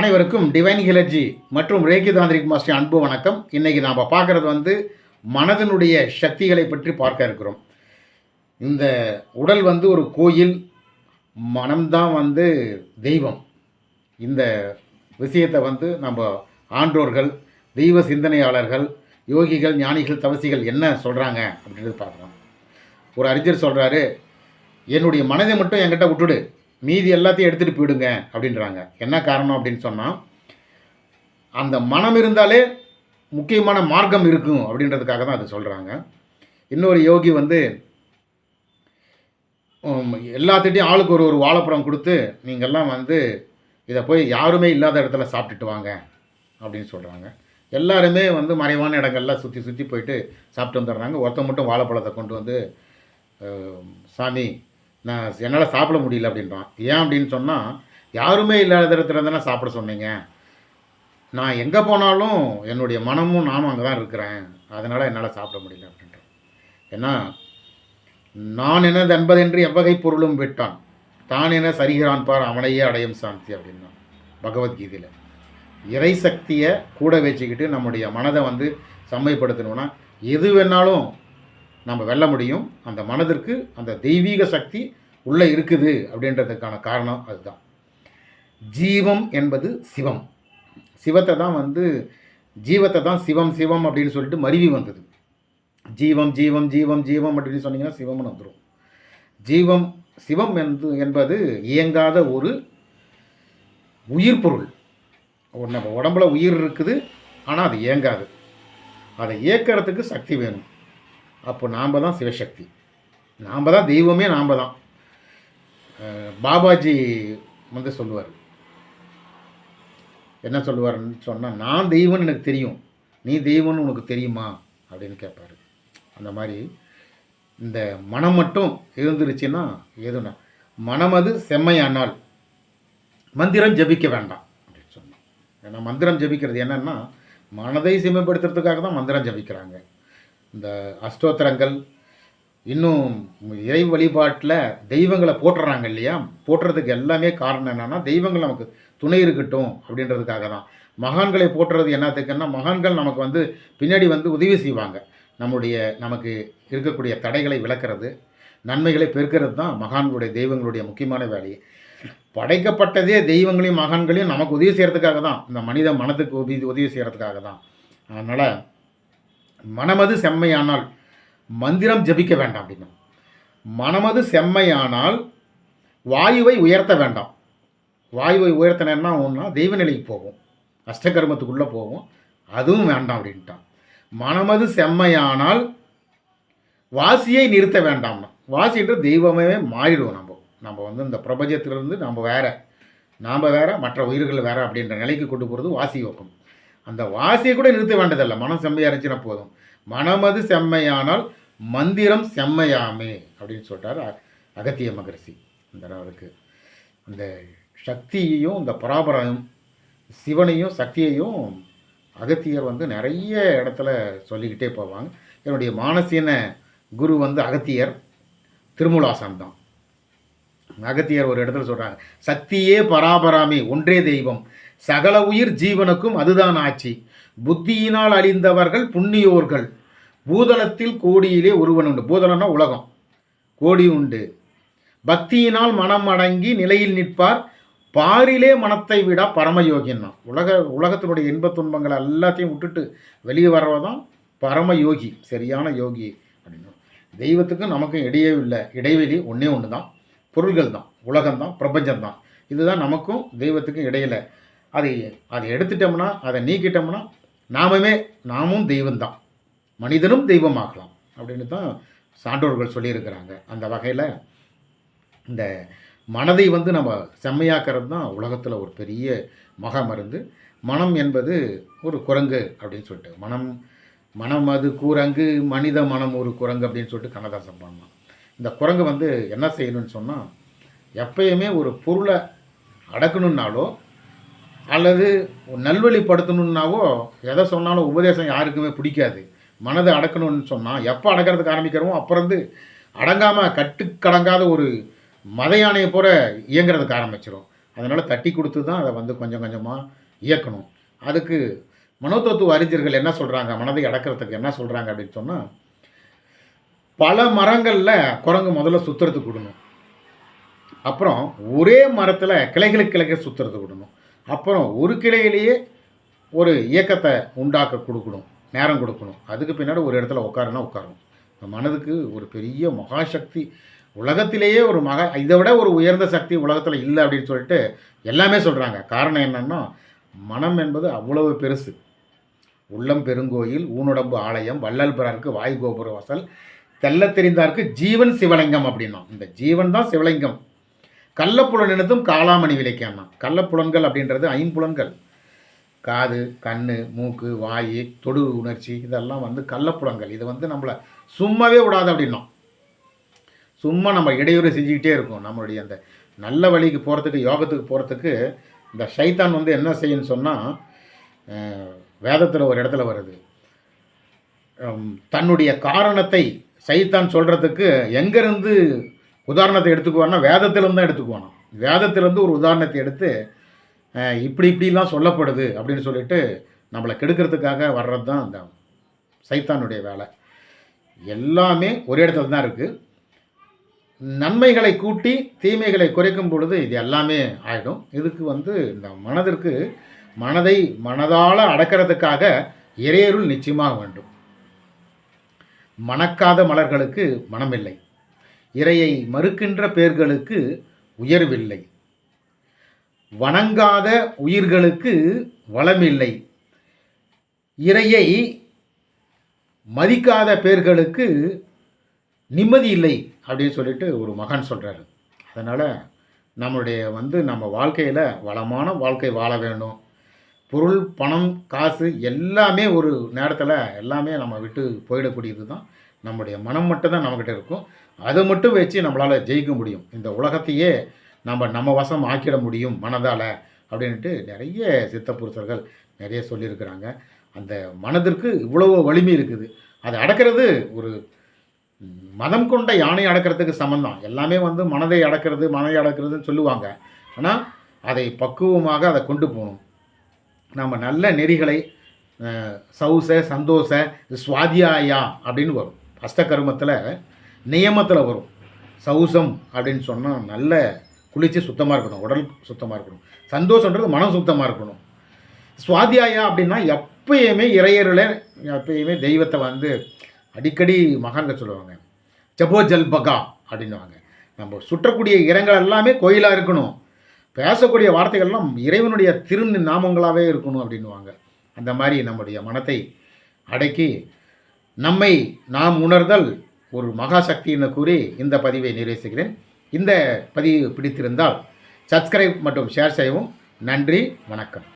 அனைவருக்கும் டிவைன் ஹிலர்ஜி மற்றும் Reiki tantric master அன்பு வணக்கம். இன்றைக்கி நாம் பார்க்குறது வந்து மனதினுடைய சக்திகளை பற்றி பார்க்க இருக்கிறோம். இந்த உடல் வந்து ஒரு கோயில் மனம்தான் வந்து தெய்வம். இந்த விஷயத்தை வந்து நம்ம ஆன்றோர்கள் தெய்வ சிந்தனையாளர்கள் யோகிகள் ஞானிகள் தவசிகள் என்ன சொல்கிறாங்க அப்படின்றது பார்க்குறோம் ஒரு அறிஞர் சொல்கிறாரு என்னுடைய மனதை மட்டும் என்கிட்ட விட்டுடு. மீதி எல்லாத்தையும் எடுத்துகிட்டு போயிடுங்க அப்படின்றாங்க. என்ன காரணம் அப்படின்னு சொன்னால் அந்த மனம் இருந்தாலே முக்கியமான மார்க்கம் இருக்கும் அப்படின்றதுக்காக தான் அது சொல்கிறாங்க இன்னொரு யோகி வந்து எல்லாத்திட்டையும் ஆளுக்கு ஒரு ஒரு வாழைப்பழம் கொடுத்து நீங்கள்லாம் வந்து இதை போய் யாருமே இல்லாத இடத்துல சாப்பிட்டுட்டு வாங்க அப்படின்னு சொல்கிறாங்க எல்லாருமே வந்து மறைவான இடங்கள்லாம் சுற்றி சுற்றி போயிட்டு சாப்பிட்டு வந்துடுறாங்க. ஒருத்தன் மட்டும் வாழைப்பழத்தை கொண்டு வந்து சாமி நான் என்னால் சாப்பிட முடியல அப்படின்றான். ஏன் அப்படின்னு சொன்னால் யாருமே இல்லாத இடத்துல தானே சாப்பிட சொன்னீங்க. நான் எங்கே போனாலும் என்னுடைய மனமும் நானும் அங்கே தான் இருக்கிறேன். அதனால் என்னால் சாப்பிட முடியல அப்படின்றான். ஏன்னா நான் என்ன என்பதென்று எவ்வகை பொருளும் விட்டான். தான் என சரிகிறான் பார் அவனையே அடையும் சாந்தி அப்படின்னா பகவத்கீதையில். இறை சக்தியை கூட வச்சுக்கிட்டு நம்முடைய மனதை வந்து செம்மைப்படுத்தணும்னா எது வேணாலும் நம்ம வெல்ல முடியும். அந்த மனதிற்கு அந்த தெய்வீக சக்தி உள்ளே இருக்குது அப்படின்றதுக்கான காரணம் அதுதான். ஜீவம் என்பது சிவம். சிவத்தை தான் வந்து ஜீவத்தை தான் சிவம் சிவம் அப்படின்னு சொல்லிட்டு மருவி வந்தது. ஜீவம் ஜீவம் ஜீவம் ஜீவம் அப்படின்னு சொன்னீங்கன்னா சிவம்னு வந்துடும் ஜீவம் சிவம் என்று என்பது இயங்காத ஒரு உயிர் பொருள். நம்ம உடம்புல உயிர் இருக்குது ஆனால் அது இயங்காது. அதை இயக்கிறதுக்கு சக்தி வேணும். அப்போ நாம் தான் சிவசக்தி. நாம் தான் தெய்வமே நாம் தான் பாபாஜி வந்து சொல்லுவார். என்ன சொல்லுவாருன்னு சொன்னால் நான் தெய்வம்னு எனக்கு தெரியும். நீ தெய்வம்னு உனக்கு தெரியுமா? அப்படின்னு கேட்பாரு. அந்த மாதிரி இந்த மனம் மட்டும் இருந்துருச்சுன்னா எதுனா மனம் அது செம்மையானால் மந்திரம் ஜபிக்க வேண்டாம். அப்படின்னு சொன்னோம் ஏன்னா மந்திரம் ஜபிக்கிறது என்னென்னா மனதை செம்மைப்படுத்துறதுக்காக தான் மந்திரம் ஜபிக்கிறாங்க. இந்த அஷ்டோத்திரங்கள் இன்னும் இறை வழிபாட்டில் தெய்வங்களை போட்டுறாங்க இல்லையா? போட்டுறதுக்கு எல்லாமே காரணம் என்னன்னா தெய்வங்கள் நமக்கு துணை இருக்கட்டும் அப்படின்றதுக்காக தான். மகான்களை போற்றுறது என்னத்துக்குன்னா மகான்கள் நமக்கு வந்து பின்னாடி வந்து உதவி செய்வாங்க. நம்முடைய நமக்கு இருக்கக்கூடிய தடைகளை விளக்குறது நன்மைகளை பெருக்கிறது தான் மகான்களுடைய தெய்வங்களுடைய முக்கியமான வேலையை. படைக்கப்பட்டதே தெய்வங்களையும் மகான்களையும் நமக்கு உதவி செய்கிறதுக்காக தான். இந்த மனித மனத்துக்கு உதவி உதவி செய்கிறதுக்காக தான். அதனால் மனமது செம்மையானால் மந்திரம் ஜபிக்க வேண்டாம் அப்படின்னா மனமது செம்மையானால் வாயுவை உயர்த்த வேண்டாம். வாயுவை உயர்த்தினா ஒன்றா தெய்வ நிலைக்கு போகும். அஷ்டகர்மத்துக்குள்ளே போகும். அதுவும் வேண்டாம் அப்படின்ட்டான். மனமது செம்மையானால் வாசியை நிறுத்த வேண்டாம்னா. வாசின்ற தெய்வமே மாறிடுவோம் நம்ம. நம்ம வந்து இந்த பிரபஞ்சத்திலிருந்து நம்ம வேற. நாம் வேற மற்ற உயிர்கள் வேற அப்படின்ற நிலைக்கு கொண்டு போகிறது வாசி யோகம் அந்த வாசியை கூட நிறுத்த வேண்டியதில்லை. மனம் செம்மையாக இருந்துச்சுன்னா போதும். மனமது செம்மையானால் மந்திரம் செம்மையாமே அப்படின்னு சொல்லிட்டார் அகத்திய மகரிஷி. அந்த அவருக்கு அந்த சக்தியையும் இந்த பராபரம் சிவனையும் சக்தியையும் அகத்தியர் வந்து நிறைய இடத்துல சொல்லிக்கிட்டே போவாங்க. என்னுடைய மானசீன குரு வந்து அகத்தியர் திருமூலாசன் தான். அகத்தியர் ஒரு இடத்துல சொல்கிறாங்க சக்தியே பராபராமி ஒன்றே தெய்வம். சகல உயிர் ஜீவனுக்கும் அதுதான் ஆட்சி. புத்தியினால் அழிந்தவர்கள் புண்ணியோர்கள். பூதலத்தில் கோடியிலே ஒருவன் உண்டு. பூதலம்னா உலகம். கோடி உண்டு. பக்தியினால் மனம் அடங்கி நிலையில் நிற்பார். பாரிலே மனத்தை விட பரமயோகின்னா. உலக உலகத்தினுடைய இன்பத் துன்பங்கள் எல்லாத்தையும் விட்டுட்டு வெளியே வர்றதான் பரமயோகி சரியான யோகி அப்படின்னு தெய்வத்துக்கும் நமக்கும் இடையே இல்லை இடைவெளி ஒன்றே ஒன்று தான் பொருள்கள் தான் உலகம்தான். பிரபஞ்சம்தான். இதுதான் நமக்கும் தெய்வத்துக்கும் இடையில அதை அதை எடுத்துட்டோம்னா அதை நீக்கிட்டோம்னா நாமுமே நாமும் தெய்வம்தான். மனிதனும் தெய்வமாகலாம் அப்படின்னு தான் சான்றோர்கள் சொல்லியிருக்கிறாங்க. அந்த வகையில் இந்த மனதை வந்து நம்ம செம்மையாக்கிறது தான் உலகத்தில் ஒரு பெரிய மகா மருந்து. மனம் என்பது ஒரு குரங்கு அப்படின்னு சொல்லிட்டு மனம் மனம் அது கூரங்கு மனித மனம் ஒரு குரங்கு அப்படின்னு சொல்லிட்டு கண்ணதாசன் பண்ணலாம் இந்த குரங்கு வந்து என்ன செய்யணும்னு சொன்னால் எப்பயுமே ஒரு பொருளை அடக்கணுன்னாலோ அல்லது நல்வழிப்படுத்தணுன்னாவோ எதை சொன்னாலும் உபதேசம் யாருக்குமே பிடிக்காது. மனதை அடக்கணும்னு சொன்னால் எப்போ அடக்கிறதுக்கு ஆரம்பிக்கிறோமோ அப்புறந்து அடங்காமல் கட்டுக்கடங்காத ஒரு மத யானையை போல இயங்குறதுக்கு ஆரம்பிச்சிடும் அதனால் தட்டி கொடுத்து தான் அதை வந்து கொஞ்சம் கொஞ்சமாக இயக்கணும். அதுக்கு மனோதத்துவ அறிஞர்கள் என்ன சொல்கிறாங்க மனதை அடக்கிறதுக்கு என்ன சொல்கிறாங்க அப்படின்னு சொன்னால் பல மரங்களில் குரங்கு முதல்ல சுற்றுறதுக்கு விடணும். அப்புறம் ஒரே மரத்தில் கிளைகளுக்கு கிளைக சுற்றுறதுக்கு விடணும். அப்புறம் ஒரு கிளையிலேயே ஒரு இயக்கத்தை உண்டாக்க கொடுக்கணும் நேரம் கொடுக்கணும். அதுக்கு பின்னாடி ஒரு இடத்துல உட்காருனா உட்காரும் இந்த மனதுக்கு ஒரு பெரிய மகாசக்தி உலகத்திலேயே ஒரு மகா இதை விட ஒரு உயர்ந்த சக்தி உலகத்தில் இல்லை அப்படின்னு சொல்லிட்டு எல்லாமே சொல்கிறாங்க காரணம் என்னென்னா மனம் என்பது அவ்வளவு பெருசு. உள்ளம் பெருங்கோயில் ஊனுடம்பு ஆலயம் வள்ளல் பிறருக்கு வாயு கோபுர வசல் தெள்ளத் தெரிந்தார்க்கு ஜீவன் சிவலிங்கம் அப்படின்னா இந்த ஜீவன் தான் சிவலிங்கம். கள்ளப்புலனினதும் காளாமணி விலைக்கானா கள்ளப்புலன்கள் அப்படின்றது ஐம்புலன்கள். காது கண் மூக்கு வாய் தொடு உணர்ச்சி இதெல்லாம் வந்து கள்ளப்புலங்கள் இது வந்து நம்மளை சும்மாவே விடாது அப்படின்னோம். சும்மா நம்ம இடையூறு செஞ்சுக்கிட்டே இருக்கும். நம்மளுடைய அந்த நல்ல வழிக்கு போகிறதுக்கு யோகத்துக்கு போகிறதுக்கு இந்த சைத்தான் வந்து என்ன செய்யுன்னு சொன்னால் வேதத்தில் ஒரு இடத்துல வருது. தன்னுடைய காரணத்தை சைத்தான் சொல்கிறதுக்கு எங்கேருந்து உதாரணத்தை எடுத்துக்குவான்னா வேதத்திலிருந்து தான் எடுத்துக்குவானா வேதத்திலிருந்து ஒரு உதாரணத்தை எடுத்து இப்படி இப்படிலாம் சொல்லப்படுது அப்படின்னு சொல்லிட்டு நம்மளை கெடுக்கிறதுக்காக வர்றது தான் அந்த சைத்தானுடைய வேலை. எல்லாமே ஒரே இடத்துல தான் இருக்குது நன்மைகளை கூட்டி தீமைகளை குறைக்கும் பொழுது இது எல்லாமே ஆகிடும் இதுக்கு வந்து இந்த மனதிற்கு மனதை மனதால் அடக்கிறதுக்காக இறையருள் நிச்சயமாக வேண்டும். மணக்காத மலர்களுக்கு மனமில்லை. இறையை மறுக்கின்ற பேர்களுக்கு உயர்வில்லை. வணங்காத உயிர்களுக்கு வளமில்லை. இறையை மதிக்காத பேர்களுக்கு நிம்மதி இல்லை அப்படின்னு சொல்லிட்டு ஒரு மகன் சொல்கிறாரு அதனால் நம்மளுடைய வந்து நம்ம வாழ்க்கையில் வளமான வாழ்க்கை வாழ வேண்டும். பொருள் பணம் காசு எல்லாமே ஒரு நேரத்தில் எல்லாமே நம்ம விட்டு போயிடக்கூடியது தான் நம்முடைய மனம் மட்டும் தான் நம்மக்கிட்ட இருக்கும். அதை மட்டும் வச்சு நம்மளால் ஜெயிக்க முடியும். இந்த உலகத்தையே நம்ம நம்ம வசம் ஆக்கிட முடியும் மனதால் அப்படின்ட்டு நிறைய சித்த புருஷர்கள் நிறைய சொல்லியிருக்கிறாங்க. அந்த மனதிற்கு இவ்வளவு வலிமை இருக்குது. அதை அடக்கிறது ஒரு மதம் கொண்ட யானை அடக்கிறதுக்கு சமந்தான் எல்லாமே வந்து மனதை அடக்கிறது மனதை அடக்கிறதுன்னு சொல்லுவாங்க. ஆனால் அதை பக்குவமாக அதை கொண்டு போகணும். நம்ம நல்ல நெறிகளை சௌச சந்தோஷ சுவாதியாயா அப்படின்னு வரும். அஷ்டகர்மத்தில் நியமத்தில் வரும். சௌசம் அப்படின்னு சொன்னால் நல்ல குளிச்சு சுத்தமாக இருக்கணும் உடல் சுத்தமாக இருக்கணும். சந்தோஷன்றது மனம் சுத்தமாக இருக்கணும். சுவாத்தியாயா அப்படின்னா எப்பயுமே இறையருளை எப்பயுமே தெய்வத்தை வந்து அடிக்கடி மகான்கள் சொல்லுவாங்க. ஜபோ ஜல்பகா அப்படின்னுவாங்க. நம்ம சுற்றக்கூடிய இரங்கள் எல்லாமே கோயிலாக இருக்கணும். பேசக்கூடிய வார்த்தைகள்லாம் இறைவனுடைய திரு நாமங்களாகவே இருக்கணும் அப்படின்னுவாங்க. அந்த மாதிரி நம்முடைய மனத்தை அடக்கி நம்மை நாம் உணர்தல் ஒரு மகாசக்தி என்று கூறி இந்த பதிவை நிறைவேற்றுகிறேன். இந்த பதிவு பிடித்திருந்தால் சப்ஸ்கிரைப் மற்றும் ஷேர் செய்யவும். நன்றி வணக்கம்.